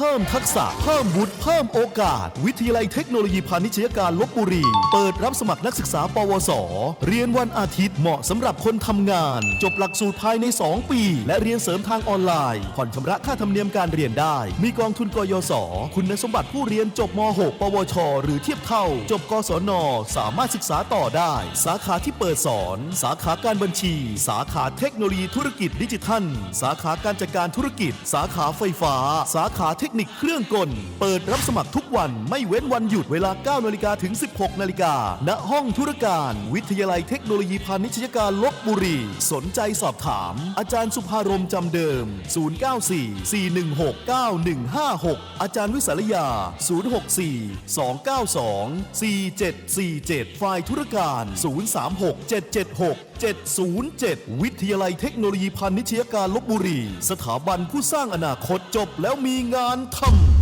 เพิ่มทักษะ เพิ่มวุฒิเพิ่มโอกาส วิทยาลัยเทคโนโลยีพาณิชยการลบบุรี เปิดรับสมัครนักศึกษา ปวส เรียนวันอาทิตย์เหมาะสำหรับคนทำงาน จบหลักสูตรภายใน 2 ปี และเรียนเสริมทางออนไลน์ ผ่อนชำระค่าธรรมเนียมการเรียนได้ มีกองทุนกยศ คุณสมบัติผู้เรียนจบม .6 ปวช หรือเทียบเท่า จบกศน สามารถศึกษาต่อได้ สาขาที่เปิดสอน สาขาการบัญชี สาขาเทคโนโลยีธุรกิจดิจิทัล สาขาการจัดการธุรกิจ สาขาไฟฟ้า สาขาเทคนิคเครื่องกล เปิดรับสมัครทุกวันไม่เว้นวันหยุดเวลา 9 นาฬิกาถึง 16 นาฬิกา ณ ห้องธุรการ วิทยาลัยเทคโนโลยีพาณิชยการลบบุรี สนใจสอบถาม อาจารย์สุภารมจำเดิม 094-416-9156 อาจารย์วิสารยา 064-292-4747ฝ่ายธุรการ 036-776-707 วิทยาลัยเทคโนโลยีพาณิชยการลบบุรี สถาบันผู้สร้างอนาคตจบแล้วมีงานทำ